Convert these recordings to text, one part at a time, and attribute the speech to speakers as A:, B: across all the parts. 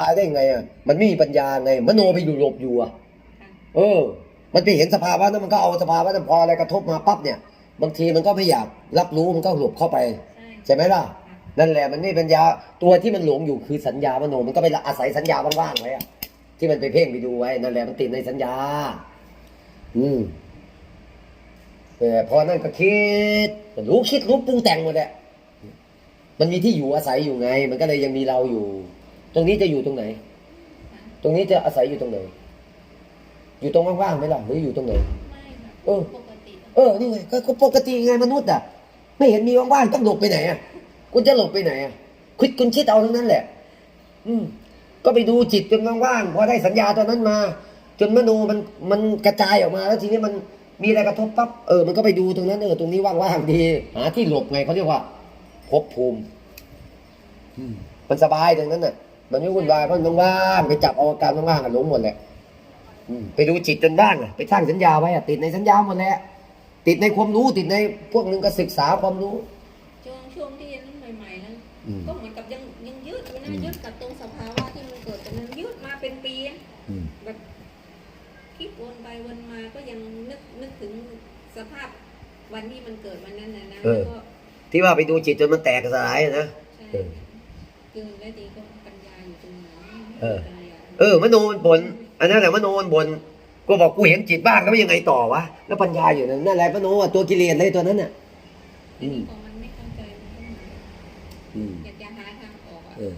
A: ตายได้ไงอะมันไม่มีปัญญาไงมโนไปอยู่หลบอยู่อะเออ มันไปเห็นสภาวะนั้นมันก็เอาสภาวะนั้นพออะไรกระทบมาปั๊บเนี่ย บางทีมันก็ไม่อยากรับรู้มันก็หลบเข้าไป ใช่ไหมล่ะ นั่นแหละมันไม่มีปัญญาตัวที่มันหลงอยู่คือสัญญามโนมันก็ไปอาศัยสัญญาว่างๆไว้อะที่มันไปเพ่งไปดูไว้นั่นแหละมันติดในสัญญา อืมแต่พอนั่นก็คิดรู้คิดรู้ปรุงแต่งหมดแหละมันมีที่อยู่อาศัยอยู่ไง มันก็เลยยังมีเราอยู่ ตรงนี้จะอยู่ตรงไหน ตรงนี้จะอาศัยอยู่ตรงไหน อยู่ตรงว่างๆไหมล่ะหรืออยู่ตรงไหน
B: ไม่ค่ะ
A: เออ
B: ปกติ
A: เออ นี่ไงก็ก็ปกติไงมนุษย์อะ ไม่เห็นมีว่างๆต้องหลบไปไหนอะ คุณจะหลบไปไหนอะ คิดคุณคิดเอาทั้งนั้นแหละ อืม ก็ไปดูจิตจนว่างๆพอได้สัญญาตัวนั้นมา จนมโนมันมันกระจายออกมา แล้วทีนี้มันมีอะไรกระทบปั๊บ เออ มันก็ไปดูตรงนั้นเออ ตรงนี้ว่างๆดี หาที่หลบไงเขาเรียกว่าภพภูมิอืมมันสบายตรงนั้นน่ะ มันไม่วุ่นวายเพราะมันว่างๆไปจับเอาอาการว่างๆอะหลงหมดแหละอืมไปดูจิตจนว่างอะไปสร้างสัญญาไว้อะติดในสัญญาหมดแหละติดในความรู้ติดในพวกหนึงก็ศึกษาความรู้
B: ช่วงช่วงที่ยังใหม่ๆแล้ว
A: อืม
B: ก็เหมือนกับยังยังยืดอยู่นะยืดกับตรงสภาวะที่มันเกิดแต่มันยืดมาเป็นปีอะแบบคิดวนไปวนมาก็ยังนึกนึกถึงสภาพวันที่มันเกิดวันนั้นนะนะ
A: เออ
B: แล้วก็
A: ที่ว่าไปดูจิตจนมันแตกสลายอะนะ
B: ใช่
A: เออ
B: คือแล้วดีก็ ปัญญาอยู่ตรงนั้น
A: เออ
B: ปัญญา
A: เออมโนมันบนอันนั้นแหละมโนมันบนกูบอกกูเห็นจิตบ้างแล้วยังไงต่อวะแล้วปัญญาอยู่นั่นนั่นแหละมโนอะตัวกิเลสเลยตัวนั้นน่ะ อืม
B: พอมันไม่เข้าใจมันก็เหมือน
A: อืม
B: อยากจะหาทางออกอะ
A: เออ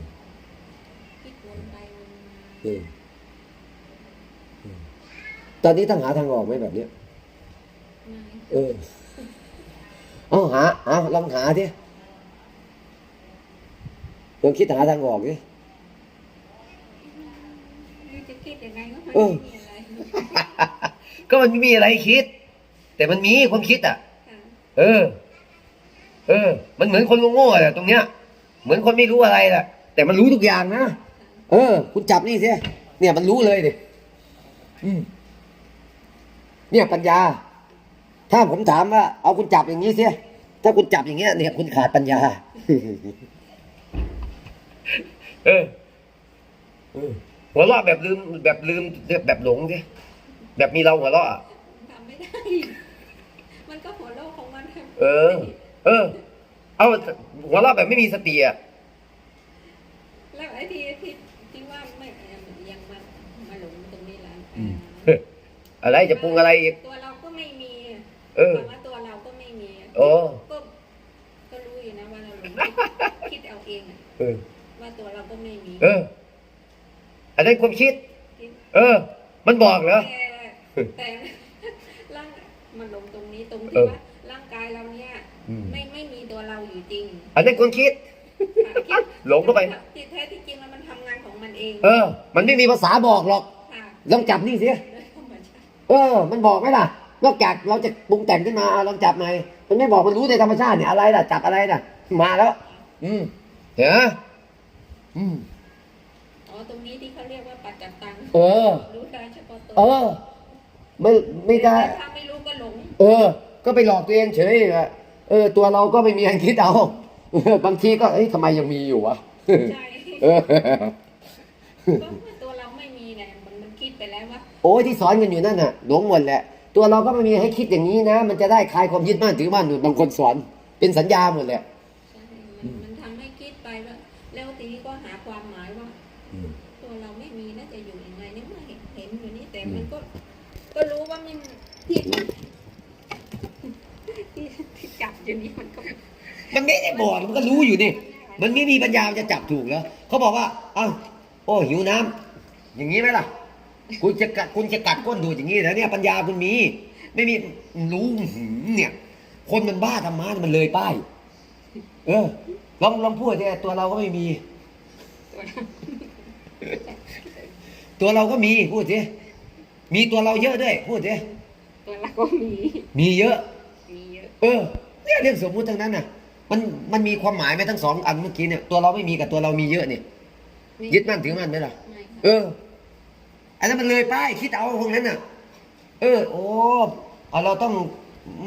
B: คิดวนไปวนมา
A: เออเออตอนนี้ต้องหาทางออกไหมแบบเนี้ย
B: ไม่
A: เออเอาหาเอาลองหาดิลองคิดหาทางออกดิ
B: ไม่ จะคิดยังไงก็ไม่
A: เออ
B: มีอะไร
A: ก็มันไม่มีอะไรให้คิด แต่มันมีความคิดอะ
B: ค่ะ
A: เออ เออ มันเหมือนคนโง่ๆอะตรงเนี้ย เหมือนคนไม่รู้อะไรแหละแต่มันรู้ทุกอย่างนะเออ คุณจับนี่สิเนี่ยมันรู้เลยดิอืมเนี่ยปัญญา ถ้าผมถามว่า เอาคุณจับอย่างนี้สิถ้าคุณจับอย่างเงี้ยเนี่ยคุณขาดปัญญา เออเออ หัวเราะแบบลืมแบบลืมแบบหลงสิแบบมีเราหัวเราะอะ
B: ทำไม่ได้ มันก็หัวโลกของมันค่ะ
A: เออ เออ เอาหัวเราะแบบไม่มีสติอะ
B: แล้วไอ้ที่ที่ที่ว่าไม่เอ่อยังมามาหลงตรงนี้แหละ
A: อืมอะไรจะปรุงอะไรอีก
B: ตัวเราก็ไม่มี
A: เออ
B: คำว่าตัวเราก็ไม่มี
A: โอ้
B: ก็ก็รู้อยู่นะว่าเราหลงคิดเอาเองอะ
A: เออ
B: ว่าตัวเราก็ไม่มี
A: เออ อันนั้นความคิด
B: คิด
A: เออ มันบอกเหรอ
B: แต่แต่ร่างมันหลงตรงนี้ตรง
A: เอ
B: ที่
A: อ
B: ว่าร่างกายเราเนี่ย
A: อืม
B: ไม่ไม่มีตัวเราอยู่จริง
A: อันนั้นความคิด
B: ค่ะคิด
A: หลงเข้าไป
B: ที่แท้ที่จริงแล้วมันทำงานของมันเอง
A: เออ มันไม่มีภาษาบอกหรอก
B: ค่ะ
A: ลองจับนี่สิ
B: โดยธรรมชาติ
A: เออ มันบอกไหมล่ะ นอกจากเราจะปรุงแต่งขึ้นมาเอาลองจับหน่อยมันไม่บอกมันรู้ในธรรมชาติเนี่ยอะไรล่ะจับอะไรน่ะ มาแล้ว อืมเห็นไหมอืม
B: อ๋อตรงนี้ที่เขาเรียกว่าปัจจัตตัง
A: เออ
B: รู้ได้เฉพาะตัว
A: เออไม่ไม่ได้
B: ถ้าไม่รู้ก็หลง
A: เออ ก็ไปหลอกตัวเองเฉยอะเออ ตัวเราก็ไม่มีอันคิดเอาเออบางทีก็เอ้ยทำไมยังมีอยู่วะ
B: ใช่
A: เออ
B: ก็ตัวเราไม่มีเนี่ยมันมันคิดไปแล้วว่า
A: โอ้ยที่สอนกันอยู่นั่นน่ะหลงหมดแหละ ตัวเราก็ไม่มีให้คิดอย่างนี้นะ มันจะได้คลายความยึดมั่นถือมั่นอยู่บางคนสอนเป็นสัญญาหมดแหละ
B: ใช่มันมันทำให้คิดไปว่าแล้วทีนี้ก็หาความหมายว่า ตัวเราไม่มีน่าจะอยู่ยังไงเนี่ยเมื่อเห็นเห็นอยู่นี่แต่มันก็ ก็รู้ว่ามัน ที่ที่ที่จับอยู่นี่มันก็
A: มันไม่ได้บอกมันก็รู้อยู่นี่มันไม่มีปัญญาจะจับถูกแล้วเขาบอกว่าอ้าโอ้หิวน้ำอย่างนี้ไหมล่ะ คุณจะกัดคุณจะกัดก้นดูอย่างนี้แล้วเนี่ยปัญญาคุณมี ไม่มีรู้หืมเนี่ย คนมันบ้าธรรมะมันเลยป้ายเออลองลองพูดเนี่ยตัวเราก็ไม่มี
B: ตัวเรา
A: ตัวเราก็มีพูดสิมีตัวเราเยอะด้วยพูดสิ
B: ตัวเราก็มี
A: มีเยอะ
B: มีเยอะ
A: เออเนี่ยเรื่องสมมุติทั้งนั้นน่ะ มันมันมีความหมายไหมทั้งสองอันเมื่อกี้เนี่ยตัวเราไม่มีกับตัวเรามีเยอะเนี่ย
B: ไม่
A: ยึดมั่นถือมั่นไหมล่ะ
B: ไม่ค่ะ
A: เออ อันนั้นมันเลยป้ายคิดเอาพวกนั้นน่ะ เออ โอ้เอาเราต้อง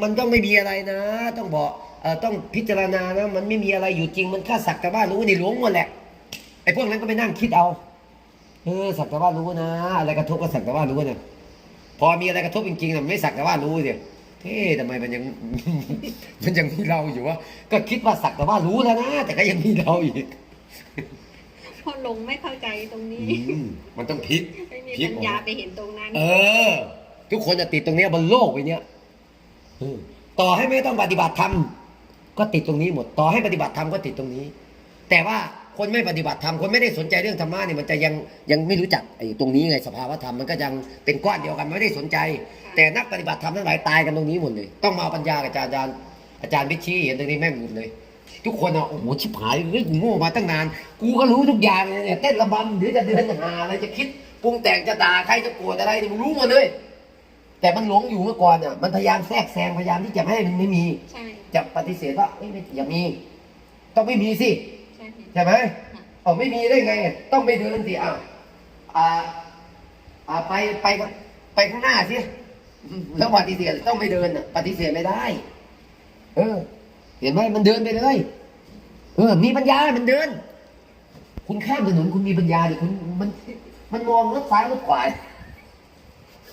A: มันต้องไม่มีอะไรนะ ต้องบอกเออต้องพิจารณานะ มันไม่มีอะไรอยู่จริง มันแค่สักแต่ว่ารู้นี่หลงหมดแหละ ไอ้พวกนั้นก็ไปนั่งคิดเอา เออ สักแต่ว่ารู้นะ อะไรกระทบก็สักแต่ว่ารู้นะ พอมีอะไรกระทบจริงๆนะไม่สักแต่ว่ารู้สิเฮ้ทำไมมันยัง มันยังมีเราอยู่วะก็คิดว่าสักแต่ว่ารู้แล้วนะแต่ก็ยังมีเราอีก
B: เพราะลงไม่เข้าใจตรงนี้
A: อืมมันต้องพลิก
B: ไม่มี
A: พลิก
B: ปัญญาไปเห็นตรงนั้น
A: เออ ทุกคนจะติดตรงเนี้ยบนโลกไปเนี้ยเออต่อให้ไม่ต้องปฏิบัติธรรมก็ติดตรงนี้หมด ต่อให้ปฏิบัติธรรมก็ติดตรงนี้ แต่ว่า คนไม่ปฏิบัติธรรมคนไม่ได้สนใจเรื่องธรรมะเนี่ยมันจะยังยังไม่รู้จักไอ้ตรงนี้ไงสภาวะธรรมมันก็ยังเป็นก้อนเดียวกันไม่ได้สนใจ แต่นักปฏิบัติธรรมทั้งหลายตายกันตรงนี้หมดเลย ต้องมาเอาปัญญากับอาจารย์อาจารย์อาจารย์พิชชี่เห็นตรงนี้แม่งหมดเลย ทุกคนอะโอ้โหชิบหายเฮ้ยโง่มาตั้งนาน กูก็รู้ทุกอย่างเลยเนี่ยเต้นระบำหรือจะเดินหาอะไรจะคิดปรุงแต่งจะด่าใครจะโกรธอะไรเนี่ยมึงรู้หมดเลย แต่มันหลงอยู่เมื่อก่อนอะมันพยายามแทรกแซงพยายามที่จะไม่ให้มันไม่มี
B: ใช่
A: จะปฏิเสธว่าเอ้ยไม่อย่ามี ต้องไม่มีสิ
B: ใช่ค่ะ
A: ใช่ไหมเอาไม่มีได้ไง ต้องไปเดินสิอ้าวอ่าอ่าไปไปไปข้างหน้าสิแล้วปฏิเสธต้องไปเดินน่ะปฏิเสธไม่ได้ เออ เห็นไหมมันเดินไปเลยเออ มีปัญญา มันเดิน คุณข้ามถนนคุณมีปัญญาดิคุณมันมันมองรถซ้ายรถขวา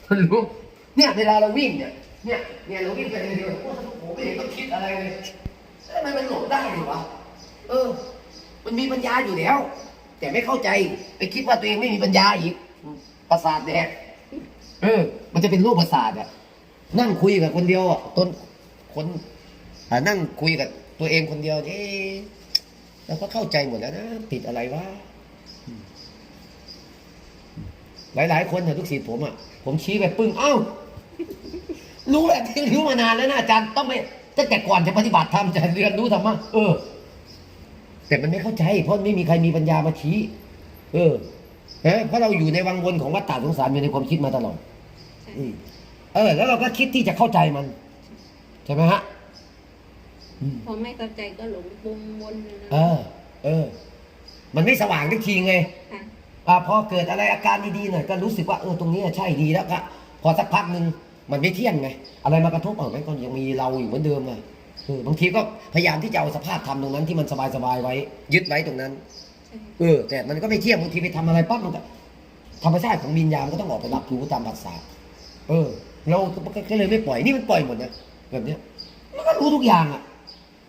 A: มันรู้เนี่ยเวลาเราวิ่งเนี่ยเนี่ยเนี่ยเราวิ่งไปเร็วๆโอ้โหไม่เห็นต้องคิดอะไรเลยทำไมมันหลบได้หรอวะเออ มันมีปัญญาอยู่แล้ว แต่ไม่เข้าใจไปคิดว่าตัวเองไม่มีปัญญาอีกประสาทแดกเออ มันจะเป็นรคปประสาทอะนั่งคุยกับคนเดียวอะต้นคนนั่งคุยกับตัวเองคนเดียวเอ๊ะเราก็เข้าใจหมดแล้วนะติดอะไรวะอืมหลายคนเนี่ยลูกศิษย์ผมอะผมชี้ไปปึ้งเอ้ารู้แบบที่รู้มานานแล้วนะอาจารย์ต้องไม่ตั้งแต่ก่อนจะปฏิบัติธรรมจะเรียนรู้ธรรมะเออ แต่มันไม่เข้าใจ เพราะไม่มีใครมีปัญญามาชี้เออฮะเพราะเราอยู่ในวังวนของวัฏฏะสงสารอยู่ในความคิดมาตลอด
B: ใช่
A: อืมเออ แล้วเราก็คิดที่จะเข้าใจมัน ใช่ไหมฮะอืม
B: พอไม่เข้าใจก็หลงปรุงวนนะ
A: เออ เออ มันไม่สว่างทักทีไง
B: ค่ะ
A: อ่าพอเกิดอะไรอาการดีๆหน่อยก็รู้สึกว่าเออตรงนี้ใช่ดีแล้วก็พอสักพักหนึ่งมันไม่เที่ยงไง อะไรมากระทบเออมันก็ยังมีเราอยู่เหมือนเดิมอะ เออบางทีก็พยายามที่จะเอาสภาพธรรมตรงนั้นที่มันสบายๆไว้ ยึดไว้ตรงนั้น
B: ใช่
A: เออ แต่มันก็ไม่เที่ยงบางทีไปทำอะไรปั๊บมันก็ธรรมชาติของวิญญาณมันก็ต้องออกไปรับรู้ตามภาษาเออ เราก็เลยไม่ปล่อยนี่มันปล่อยหมดนะแบบเนี้ยมันก็รู้ทุกอย่างอะ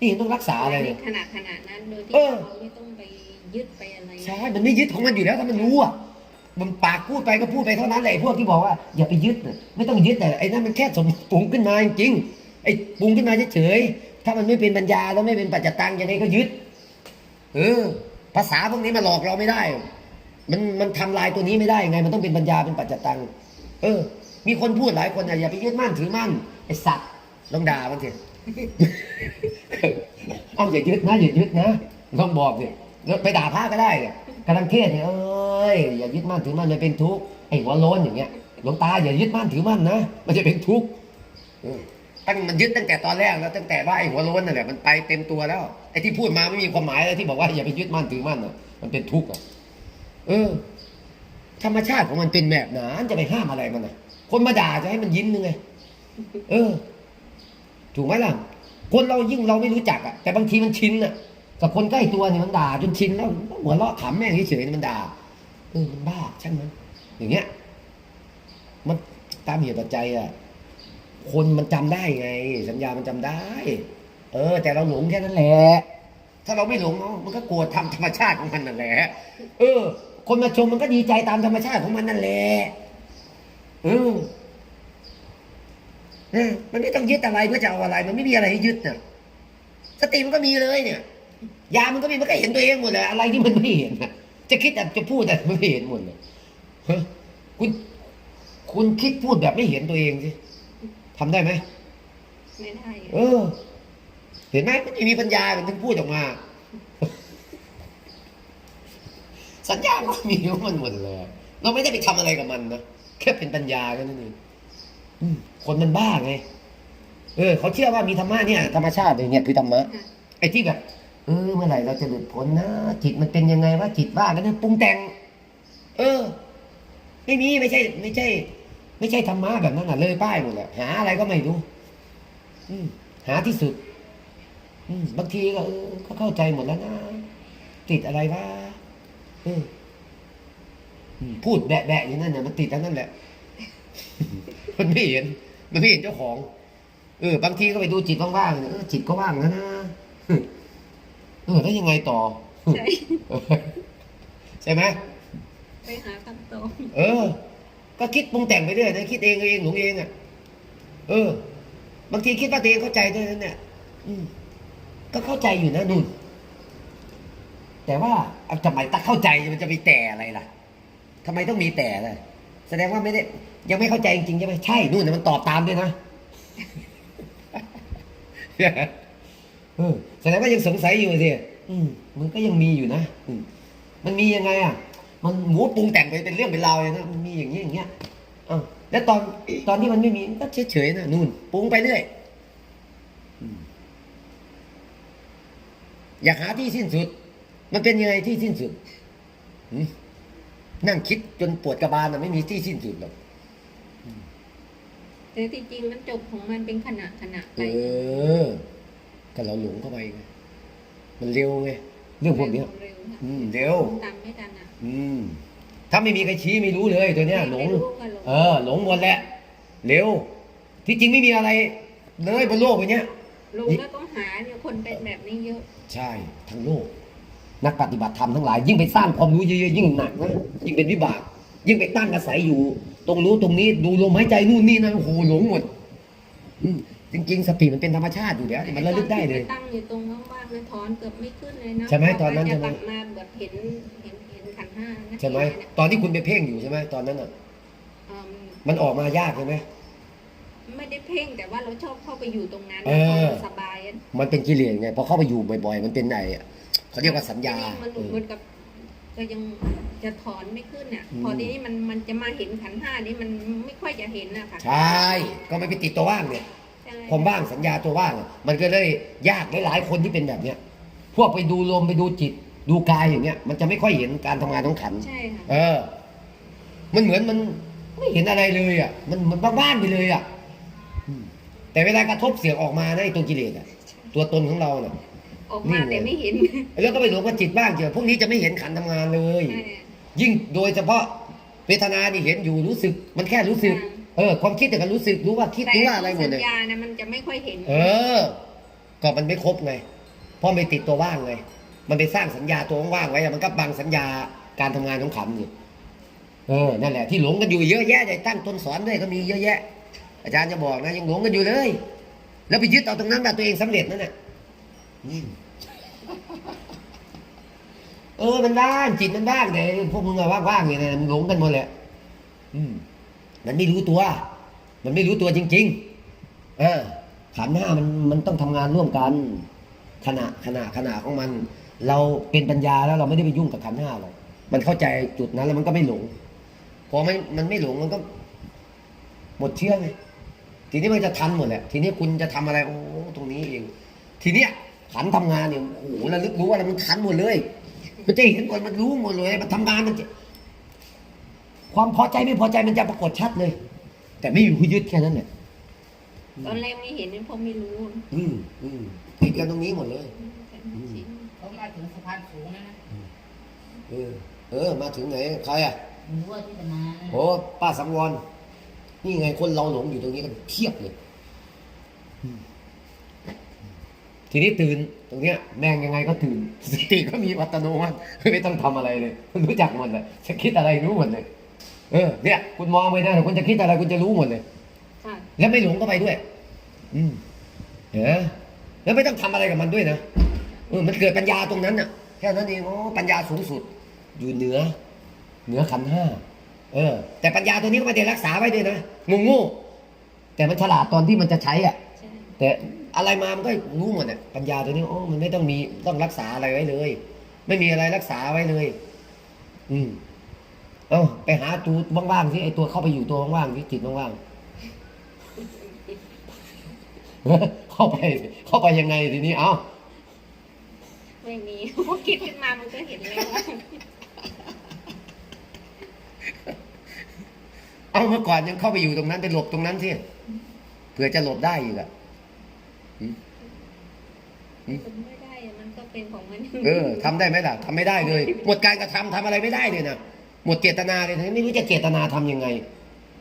A: นี่เห็นต้องรักษาอะไร
B: ใน
A: เลย
B: ขนาดขนาดนั้นโดยที่
A: เออ
B: เราไม่ต้องไปยึดไปอะไร
A: ใช่มันไม่ยึดของมันอยู่แล้วถ้ามันรู้อะมันปากพูดไปก็พูดไปเท่านั้นแหละไอ้พวกที่บอกว่าอย่าไปยึดน่ะไม่ต้องยึดแต่ไอ้นั่นมันแค่สมปรุงขึ้นมาจริงๆไอ้ปรุงขึ้นมาเฉยๆ ถ้ามันไม่เป็นปัญญาแล้วไม่เป็นปัจจตังยังไงก็ยึด เออ ภาษาพวกนี้มาหลอกเราไม่ได้ มันมันทำลายตัวนี้ไม่ได้ไง มันต้องเป็นปัญญาเป็นปัจจตัง เออ มีคนพูดหลายคนอะอย่าไปยึดมั่นถือมั่นไอ้สัตว์ลองด่ามันสิเอาอย่ายึดนะอย่ายึดนะลองบอกสิแล้วไปด่าพระก็ได้เนี่ยกำลังเทศน์เนี่ยเอ้ยอย่ายึดมั่นถือมั่นมันเป็นทุกข์ไอ้หัวโล้นอย่างเงี้ยหลวงตาอย่ายึดมั่นถือมั่นนะมันจะเป็นทุกข์ ตั้งมันยึดตั้งแต่ตอนแรกแล้วตั้งแต่ว่าไอ้หัวโล้นนั่นแหละมันไปเต็มตัวแล้วไอ้ที่พูดมาไม่มีความหมายเลยที่บอกว่าอย่าไปยึดมั่นถือมั่นน่ะมันเป็นทุกข์อะเออ ธรรมชาติของมันเป็นแบบนั้นจะไปห้ามอะไรมันน่ะ คนมาด่าจะให้มันยิ้มนึงไงเออ ถูกไหมล่ะ คนเรายิ่งเราไม่รู้จักอะแต่บางทีมันชินอะกับคนใกล้ตัวเนี่ยมันด่าจนชินแล้วหัวเราะขำแม่งเฉยๆมันด่าเออมันบ้าช่างมันอย่างเงี้ย มันตามเหตุปัจจัยอะ คนมันจำได้ไง สัญญามันจำได้ เออ แต่เราหลงแค่นั้นแหละถ้าเราไม่หลงมันก็โกรธทำธรรมชาติของมันนั่นแหละเออ คนมาชมมันก็ดีใจตามธรรมชาติของมันนั่นแหละเออเออมันไม่ต้องยึดอะไรเพื่อจะเอาอะไร มันไม่มีอะไรให้ยึดน่ะสติมันก็มีเลยเนี่ย ยามันก็มีมันก็เห็นตัวเองหมดเลยอะไรที่มันไม่เห็นจะคิดแต่จะพูดแต่ไม่เห็นหมดเลยคุณคุณคิดพูดแบบไม่เห็นตัวเองสิ ทำได้ไหม
B: ไม่ได้
A: เออ เห็นไหมมันไม่มีปัญญามันถึงพูดออกมา สัญญาก็มีของมันหมดเลย เราไม่ได้ไปทำอะไรกับมันนะแค่เป็นปัญญาแค่นั้นเองอืมคนมันบ้าไง เออเขาเชื่อว่ามีธรรมะเนี่ย ธรรมชาติเนี่ยคือธรรมะ
B: ค่ะ
A: ไอ้ที่แบบเออเมื่อไหร่เราจะหลุดพ้นนะจิตมันเป็นยังไงว่าจิตบ้ากันปรุงแต่ง เออ ไม่มีไม่ใช่ ไม่ใช่ ไม่ใช่ธรรมะแบบนั้นอะเลยป้ายหมดแหละหาอะไรก็ไม่รู้ อืมหาที่สุด อืมบางทีก็เออก็เข้าใจหมดแล้วนะติดอะไรวะเอออืมพูดแบะแบะอย่างนั้นเนี่ยมันติดทั้งนั้นแหละ มันไม่เห็น มันไม่เห็นเจ้าของ เออบางทีก็ไปดูจิตว่างๆเนี่ยเออจิตก็ว่างแล้วนะเออแล้วยังไงต่อ
B: ใช่
A: ใช่ไหม
B: ไปหาคำตอบ
A: เออ ก็คิดปรุงแต่งไปเรื่อยนะคิดเองเองหลงเองอะ เออ บางทีคิดว่าตัวเองเข้าใจด้วยนั้นเนี่ยอืมก็เข้าใจอยู่นะนุ่น แต่ว่าเอาทำไมตั้งเข้าใจมันจะมีแต่อะไรล่ะทำไมต้องมีแต่ล่ะ แสดงว่าไม่ได้ ยังไม่เข้าใจจริงๆใช่ไหมใช่นู่นนะมันตอบตามด้วยนะเออแสดงว่ายังสงสัยอยู่สิอืมมันก็ยังมีอยู่นะมันมียังไงอะ มันหมูปรุงแต่งไปเป็นเรื่องเป็นราวเลยนะมันมีอย่างนี้อย่างเงี้ยอ้าวแล้วตอนตอนที่มันไม่มีก็เฉยๆนะนู่นปรุงไปเรื่อยอืมอยากหาที่สิ้นสุด มันเป็นยังไงที่สิ้นสุดหืมนั่งคิดจนปวดกระบาลนะไม่มีที่สิ้นสุดหรอก
B: แต่ที่จริงมันจบของมันเป็นขณะขณะไป
A: เออก็เราหลงเข้าไปไงมันเร็วไง เรื่องพวกเนี้ย
B: เร็วค่ะ
A: อืมเร็ว
B: ตามไม่ทันอะ
A: อืม ถ้าไม่มีใครชี้ไม่รู้เลยตัวเนี้ยหลง
B: ไม่รู้ก็หลง
A: เออ หลงหมดแหละ เร็ว ที่จริงไม่มีอะไรเลยบนโลกใบเนี้ย
B: ลงแล้วต้องหาเนี่ยคนเป็นแบบนี้เยอะ
A: ใช่ ทั้งโลก นักปฏิบัติธรรมทั้งหลาย ยิ่งไปสร้างความรู้เยอะๆยิ่งหนักนะยิ่งเป็นวิบาก ยิ่งไปตั้งอาศัยอยู่ ตรงรู้ตรงนี้ดูลมหายใจนู่นนี่นะโอ้โหหลงหมดอืม จริง ๆ สติมันเป็นธรรมชาติอยู่แล้วมันระลึกได้เลย
B: ตอนที่ปตั้งอยู่ตรงว่างๆเลยถอนเกือบไม่ขึ้นเลยนะ
A: ใช่ไหมตอนนั้น
B: จะ
A: ใช่ไหม
B: ตัดมาแบบเห็นเห็นเห็นขันธ์ห้านะ
A: ใช่ไหม
B: เนี่ย
A: ตอนที่คุณไปเพ่งอยู่ใช่ไหมตอนนั้นอะ
B: อืม
A: มันออกมายากใช่ไหม
B: ไม่ได้เพ่งแต่ว่าเราชอบเข้าไปอยู่ตรงนั้น
A: เออ
B: พอสบายอะ
A: มันเป็นกิเลสไงพอเข้าไปอยู่บ่อย ๆ มันเป็นไงอะเขาเรียกว่าสัญญา
B: ทีนี้มัน
A: เออ
B: เหมือนกับก็ยังจะถอนไม่ขึ้นอะ
A: อืม
B: พอทีนี้มันมันจะมาเห็นขันธ์ห้านี่มันไม่ค่อยจะเห็นอะค่ะ
A: ใช่ ก็ไม่ไปติดตัวว่างเนี่ย
B: ใช่
A: ความว่างสัญญาตัวว่างอะมันก็เลยยากหลายๆคนที่เป็นแบบเนี้ยพวกไปดูลมไปดูจิต ดูกายอย่างเงี้ย มันจะไม่ค่อยเห็นการทำงานของขันธ์
B: ใช่ค่ะ
A: เออ มันเหมือนมันไม่เห็นอะไรเลยอะ มันเหมือนบ้านๆไปเลยอะอืมแต่เวลากระทบเสียงออกมาในะไอ้ตัวกิเลสอะ ตัวตนของเราน่ะ
B: ออกมา
A: นี่ไง
B: แต่ไม่เห็น
A: แล้วก็ไปหลงกับจิตบ้างเถอะพวกนี้จะไม่เห็นขันธ์ทำงานเลย
B: ใช่
A: ยิ่งโดยเฉพาะเวทนานี่เห็นอยู่รู้สึก มันแค่รู้สึก เออ ความคิดแต่ก็รู้สึกรู้ว่าคิด
B: แต่
A: รู้ว่าอะไรหม
B: สั
A: ด
B: ญ
A: เลย
B: ญานะมันจะไม่ค่อยเห็น
A: เออ ก็มันไม่ครบไง เพราะไม่ติดตัวว่างไง มันไปสร้างสัญญาตัวว่างๆไว้อะมันก็บังสัญญาการทำงานของขันธ์อยู่ เออ นั่นแหละที่หลงกันอยู่เยอะแยะเลยตั้งต้นสอนด้วยก็มีเยอะแยะ อาจารย์จะบอกนะยังหลงกันอยู่เลย แล้วไปยึดเอาตรงนั้นแบบตัวเองสำเร็จนั่นแหละอืมเออมันว่างจิตมันว่างแต่พวกมึงอะว่างๆอย่างนี้นะมันหลงกันหมดแหละอืม มันไม่รู้ตัว มันไม่รู้ตัวจริงๆ เออขันห้ามันมันต้องทำงานร่วมกันขณะขณะขณะของมัน เราเป็นปัญญาแล้วเราไม่ได้ไปยุ่งกับขันห้าหรอกมันเข้าใจจุดนั้นแล้วมันก็ไม่หลงพอมันมันไม่หลงมันก็ หมดเชื่อไงทีนี้มันจะทันหมดแหละทีนี้คุณจะทำอะไรโอ้ตรงนี้เอง ทีเนี้ยขันทำงานเนี่ยโอ้โหระลึกรู้อะไรมันทันหมดเลย มันจะเห็นหมดมันรู้หมดเลย มันทำงานมันจะ ความพอใจไม่พอใจมันจะปรากฏชัดเลย แต่ไม่มีผู้ยึดแค่นั้นแหละ
B: ตอนแรกไม่เห็นเพราะไม่รู้
A: อืมอืมติดกันตรงนี้หมดเลย
C: เขามาถึงสะพานสูงแล้วนะ
A: เออเออ มาถึงไหนใครอะ
C: หนูว่าที่จะมานะ
A: โอ้ป้าสังวรนี่ไงคนเราหลงอยู่ตรงนี้กันเทียบเลยทีนี้ตื่นตรงเนี้ยแม่งยังไงก็ตื่นสติก็มีอัตโนมัติไม่ต้องทำอะไรเลย รู้จักหมดเลยจะคิดอะไรรู้หมดเลย เออเนี่ยคุณมองไปนะคุณจะคิดอะไรคุณจะรู้หมดเลย
B: ค่ะ
A: แล้วไม่หลงก็ไปด้วย อืมเห็นไหมแล้วไม่ต้องทำอะไรกับมันด้วยนะเออมันเกิดปัญญาตรงนั้นน่ะแค่นั้นเองโอ้ปัญญาสูงสุด อยู่เหนือ เหนือขันธ์ห้าเออ แต่ปัญญาตัวนี้ก็ไม่ได้รักษาไว้ด้วยนะงงงูแต่มันฉลาดตอนที่มันจะใช้อะ
B: ใช่
A: แต่อะไรมามันก็รู้หมดอะปัญญาตัวนี้โอ้มันไม่ต้องมีต้องรักษาอะไรไว้เลย ไม่มีอะไรรักษาไว้เลย อืม เอ้าไปหาตัวว่างๆสิไอตัวเข้าไปอยู่ตัวว่างๆสิจิตว่างๆเข้าไปเข้าไปยังไงทีนี้เอ้า
B: ไม่มีพอคิดขึ้นมามันก็เห็นแล้วว่า
A: เอาเมื่อก่อนยังเข้าไปอยู่ตรงนั้นไปหลบตรงนั้นสิเผื่อจะหลบได้อีกอะ
B: ผมไม่ได้อะมันก็เป็นของมัน
A: เออทำได้ไหมล่ะทำไม่ได้เลยหมดการกระทำทำอะไรไม่ได้เลยนะ หมดเจตนาเลยนะไม่รู้จะเจตนาทำยังไง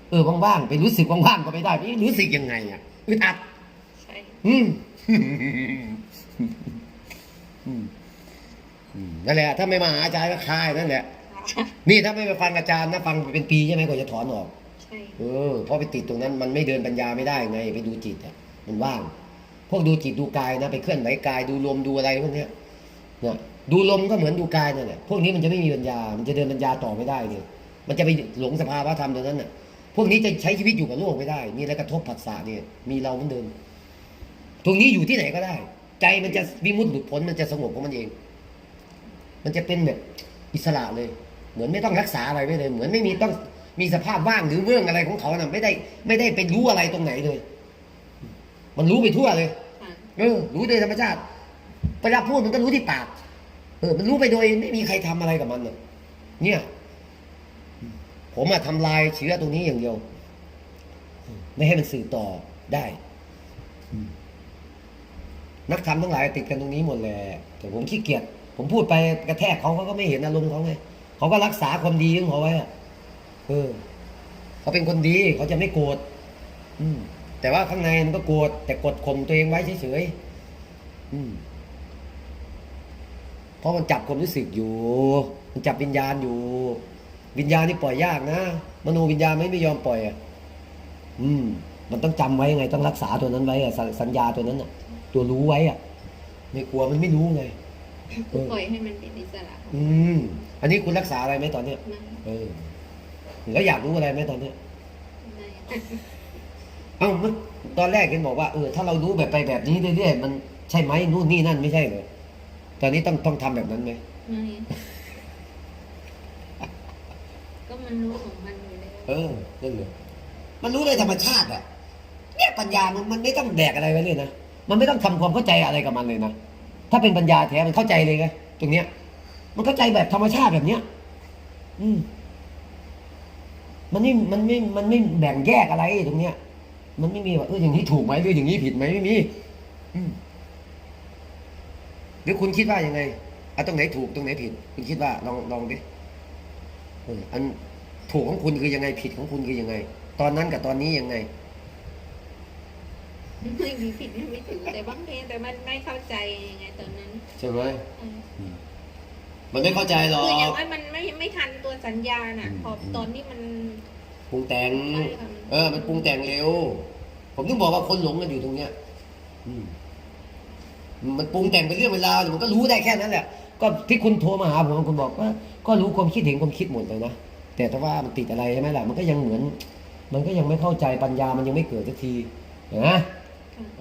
A: เออว่างๆไปรู้สึกว่างๆก็ไม่ได้ไม่รู้สึกยังไงอะอึดอัด
B: ใช่
A: อืมอืมอืมนั่นแหละ ถ้าไม่มาหาอาจารย์ก็คายนั่นแหละ นี่ถ้าไม่ไปฟังอาจารย์นะฟังเป็นปีใช่ไหมกว่าจะถอนออก
B: ใช่
A: เออเพราะไปติดตรงนั้นมันไม่เดินปัญญาไม่ได้ไง ไปดูจิตอะมันว่าง พวกดูจิตดูกายนะ ไปเคลื่อนไหวกายดูลมดูอะไรพวกเนี้ยเนี่ย ดูลมก็เหมือนดูกายนั่นแหละพวกนี้มันจะไม่มีปัญญา มันจะเดินปัญญาต่อไม่ได้เลยมันจะไปหลงสภาวะธรรมตรงนั้นน่ะ พวกนี้จะใช้ชีวิตอยู่กับโลกไม่ได้ มีอะไรกระทบผัสสะเนี่ย มีเราเหมือนเดิม ตรงนี้อยู่ที่ไหนก็ได้ ใจมันจะวิมุตติหลุดพ้นมันจะสงบของมันเอง มันจะเป็นแบบอิสระเลย เหมือนไม่ต้องรักษาอะไรไว้เลย เหมือนไม่มีต้องมีสภาพว่างหรือเรื่องอะไรของเขาน่ะไม่ได้ไม่ได้ไปรู้อะไรตรงไหนเลย มันรู้ไปทั่วเลย
B: ค่ะ
A: เออ รู้โดยธรรมชาติเวลาพูดมันก็รู้ที่ปาก เออ มันรู้ไปโดยไม่มีใครทำอะไรกับมันน่ะเนี่ย ผมอะทำลายเชื้อตรงนี้อย่างเดียว ไม่ให้มันสื่อต่อได้นักธรรมทั้งหลายติดกันตรงนี้หมดแหละแต่ผมขี้เกียจผมพูดไปกระแทกเขาเขาก็ไม่เห็นอารมณ์เขาไงเขาก็รักษาความดีของเขาไว้เออเขาเป็นคนดีเขาจะไม่โกรธแต่ว่าข้างในมันก็โกรธแต่กดข่มตัวเองไว้เฉยๆอืม ราะมันจับความรู้สึกอยู่ มันจับวิญญาณอยู่ วิญญาณนี่ปล่อยยากนะมโนวิญญาณไม่ไม่ยอมปล่อยอะอืม มันต้องจำไว้ไง ต้องรักษาตัวนั้นไว้อะสสัญญาตัวนั้นอะ ตัวรู้ไว้อะ ไม่กลัวมันไม่รู้ไงเออ
B: ปล่อยให้มันเป็นอิสระ
A: อืม อันนี้คุณรักษาอะไรไหมตอนเนี้ย
B: นะ
A: เออแล้วอยากรู้อะไรไหมตอนเนี้ย
B: ไม่
A: เอ้ามันตอนแรกเห็นบอกว่าเออถ้าเรารู้แบบไปแบบนี้เรื่อยๆมันใช่ไหมนู่นนี่นั่นไม่ใช่เลย ตอนนี้ต้องต้องทำแบบนั้นไหม
B: ไม่ก็มันรู้ของมันอยู่แล้ว
A: เออนั่นเลยมันรู้เลยธรรมชาติอะเนี่ยปัญญามันมันไม่ต้องแบกอะไรไว้เลยนะมันไม่ต้องทำความเข้าใจอะไรกับมันเลยนะถ้าเป็นปัญญาแท้มันเข้าใจเลยไงตรงเนี้ย มันเข้าใจแบบธรรมชาติแบบเนี้ย อืมมันไม่มันไม่มันไม่แบ่งแยกอะไรตรงเนี้ย มันไม่มีว่าเอออย่างนี้ถูกไหมหรืออย่างนี้ผิดไหมไม่มี อืมห รือคุณคิดว่ายังไงอะตรงไหนถูกตรงไหนผิด คุณคิดว่าลองลองดิเอออันถูกของคุณคือยังไงผิดของคุณคือยังไง ตอนนั้นกับตอนนี้ยังไง
B: ไม่มีผิดไม่มีถูกแต่บางทีแต่มันไม่เข้าใจยังไงตอนนั้น
A: ใช่ไหม
B: เออ
A: มันไม่เข้าใจหรอ
B: คืออย่าง
A: ก
B: ว่ามันไม่ไม่ทันตัวสัญญาน่ะ
A: อืม
B: พอตอนนี้มัน
A: ปรุงแต่ง
B: ใช่ค่ะ
A: เออ มันปรุงแต่งเร็ว ผมถึงบอกว่าคนหลงกันอยู่ตรงเนี้ย อืม มันปรุงแต่งเป็นเรื่องเวลาวมันก็รู้ได้แค่นั้นแหละ ก็ที่คุณโทรมาหาผมคุณบอกว่า ก็รู้ความคิดเห็นความคิดหมดเลยนะ แต่ถ้าว่ามันติดอะไรใช่ไหมล่ะ มันก็ยังเหมือน มันก็ยังไม่เข้าใจปัญญามันยังไม่เกิดสักทีเห็นไหม
B: ค่ะ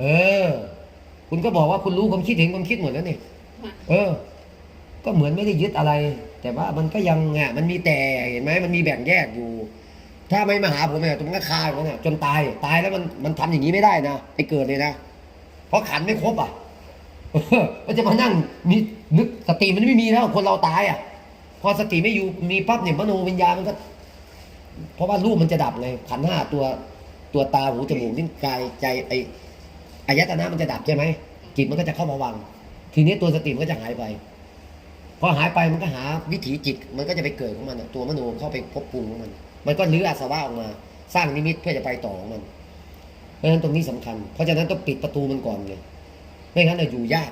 A: เออ คุณก็บอกว่าคุณรู้ความคิดเห็นความคิดหมดแล้วนี่
B: ค่ะ
A: เออ ก็เหมือนไม่ได้ยึดอะไร แต่ว่ามันก็ยังอะมันมีแต่เห็นไหมมันมีแบ่งแยกอยู่ ถ้าไม่มาหาผมเนี่ยมันก็คาอยู่นั่นน่ะจนตาย ตายแล้วมันมันทำอย่างนี้ไม่ได้นะไปเกิดเลยนะ เพราะขันไม่ครบอะเออ มันจะมานั่งมีนึกสติมันไม่มีแล้วคนเราตายอะ พอสติไม่อยู่มีปั๊บเนี่ยมโนวิญญาณมันก็ เพราะว่ารูปมันจะดับไงขันห้าตัวตัวตาหูจมูกลิ้นกายใจไออายตนะมันจะดับใช่ไหมจิตมันก็จะเข้ามาวัง ทีนี้ตัวสติมันก็จะหายไปพอหายไปมันก็หาวิถีจิต มันก็จะไปเกิดของมันตัวมโนเข้าไปพบปรุงของมัน มันก็ลื้ออาสวะออกมา สร้างนิมิตเพื่อจะไปต่อของมัน เพราะฉะนั้นตรงนี้สำคัญ เพราะฉะนั้นต้องปิดประตูมันก่อนเลย ไม่งั้นเราอยู่ยาก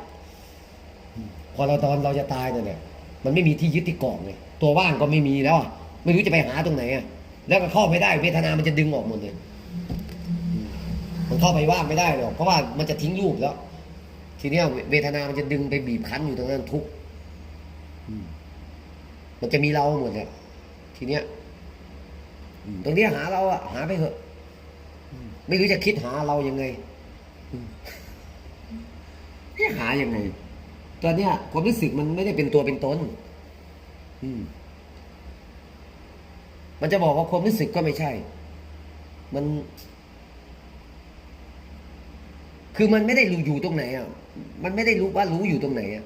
A: พอเราตอนเราจะตายเนี่ย มันไม่มีที่ยึดที่เกาะไงตัวว่างก็ไม่มีแล้วอะไม่รู้จะไปหาตรงไหนอะแล้วก็เข้าไม่ได้ เวทนามันจะดึงออกหมดเลย มันเข้าไปว่างไม่ได้หรอกเพราะว่ามันจะทิ้งรูปแล้ว ทีเนี้ยเวทนามันจะดึงไปบีบคั้นอยู่ตรงนั้นทุกมันจะมีเราหมดเนี่ยทีเนี้ยตรงนี้หาเราอะหาไปเถอะอืมไม่รู้จะคิดหาเรายังไง นี่ยหายังไงตอนเนี้ยความรู้สึกมันไม่ได้เป็นตัวเป็นตนอืม มันจะบอกว่าความรู้สึกก็ไม่ใช่ มัน คือมันไม่ได้รู้อยู่ตรงไหนอะ มันไม่ได้รู้ว่ารู้อยู่ตรงไหนอะ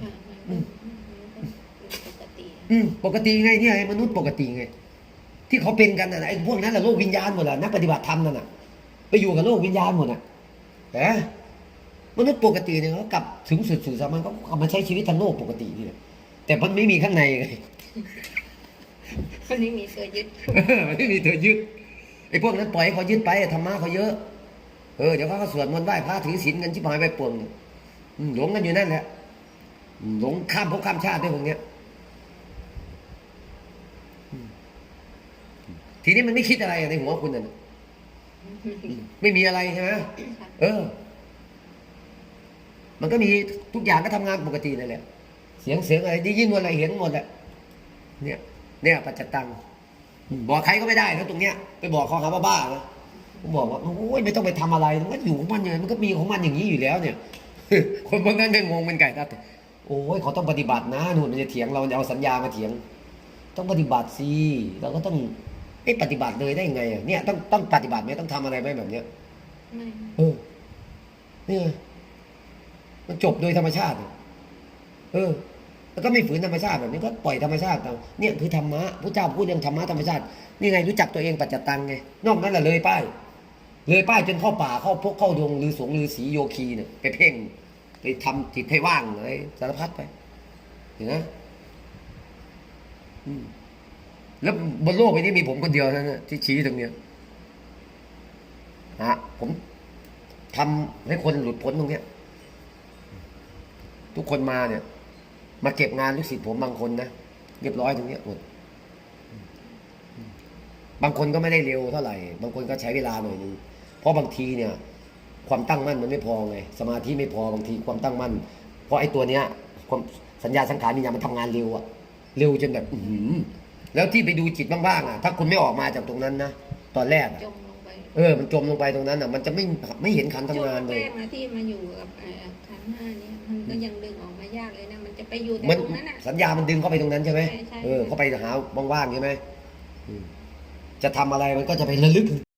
B: ค่ะมันก็มันก็เป็นปกติ
A: อืมปกติไงเนี่ยไอ้มนุษย์ปกติไง ที่เขาเป็นกันน่ะไอ้พวกนั้นแหละโลกวิญญาณหมดแหละนักปฏิบัติธรรมนั่นน่ะ ไปอยู่กับโลกวิญญาณหมดอะเอ๊ะ มนุษย์ปกติเนี่ยเขากลับถึงสุดสู่สามัญเขากลับมาใช้ชีวิตทางโลกปกตินี่แหละแต่มันไม่มีข้างในไง
B: มันไม่มีตัวยึด
A: มันไม่มีตัวยึดไอ้พวกนั้นปล่อยให้เขายึดไปธรรมะเขาเยอะเออเดี๋ยวเขาก็สวดมนต์ไหว้พระถือศีลกันชิบหายไปป่วงเนี่ยอืมหลงกันอยู่นั่นแหละอืมหลงข้ามภพข้ามชาติด้วยพวกเนี้ยอืมทีนี้มันไม่คิดอะไรในหัวคุณน่ะอืมไม่มีอะไรใช่ไหมเออ มันก็มีทุกอย่างก็ทำงานปกตินั่นแหละเสียงเสียงอะไรได้ยินหมดอะไรเห็นหมดแหละเนี่ยเนี่ยปัจจตังอืมบอกใครก็ไม่ได้นะตรงเนี้ยไปบอกเขาหาว่าบ้านะผมบอกว่าโอ้ยไม่ต้องไปทำอะไรมันก็อยู่ของมันอย่างนั้นมันก็มีของมันอย่างนี้อยู่แล้วเนี่ย คนบางนั้นก็งงเป็นไก่ตัดโอ้ยเขาต้องปฏิบัตินะนู่นมันจะเถียงเราจะเอาสัญญามาเถียง ต้องปฏิบัติสิเราก็ต้องไอ้ปฏิบัติเลยได้ยังไงอะเนี่ยต้องต้องปฏิบัติไหมต้องทำอะไรไหมแบบเนี้ย
B: ไม่
A: เออเนี่ย มันจบโดยธรรมชาติ เออ แล้วก็ไม่ฝืนธรรมชาติแบบนี้ก็ปล่อยธรรมชาติตาเนี่ยคือธรรมะพระเจ้าพูดเรื่องธรรมะธรรมชาติ นี่ไงรู้จักตัวเองปัจจตังไง นอกนั้นแหละเลยป้าย เลยป้ายจนเข้าป่าเข้าพวกเข้าดงหรือสงหรือสีโยคีเนี่ยไปเพ่งไปทำจิตให้ว่างเลยสารพัดไป เห็นไหมอืมแล้วบนโลกใบนี้มีผมคนเดียวเท่านั้นะที่ชี้ตรงเนี้ยฮะผมทำให้คนหลุดพ้นตรงเนี้ย ทุกคนมาเนี่ย มาเก็บงานลูกศิษย์ผมบางคนนะเรียบร้อยตรงเนี้ยหมดบางคนก็ไม่ได้เร็วเท่าไหร่ บางคนก็ใช้เวลาหน่อยนึงเพราะบางทีเนี่ย ความตั้งมั่นมันไม่พอไงสมาธิไม่พอบางทีความตั้งมั่น เพราะไอ้ตัวเนี้ย ความสัญญาสังขารวิญญาณมันทำงานเร็วอะเร็วจนแบบอือหือแล้วที่ไปดูจิตบ้างๆอะถ้าคุณไม่ออกมาจากตรงนั้นนะตอนแรกอะ
B: จมลงไป
A: เออ มันจมลงไปตรงนั้นอะมันจะไม่ไม่เห็นขัน
B: จ
A: ทำงาน
B: ม
A: เล
B: แร
A: ย
B: กมาที่มาอยู่กับ เอ่อขันธ์ห้าเนี่ยมันก็ยังดึงออกมายากเลยนะมันจะไปอยู่แต่
A: มัน
B: ตรงนั้นอะ
A: สัญญามันดึงเข้าไปตรงนั้นใช่ไหม
B: ใช่ใช่
A: เออเข้าไปหาว่างๆใช่ไหมอืมจะทำอะไรมันก็จะไประลึก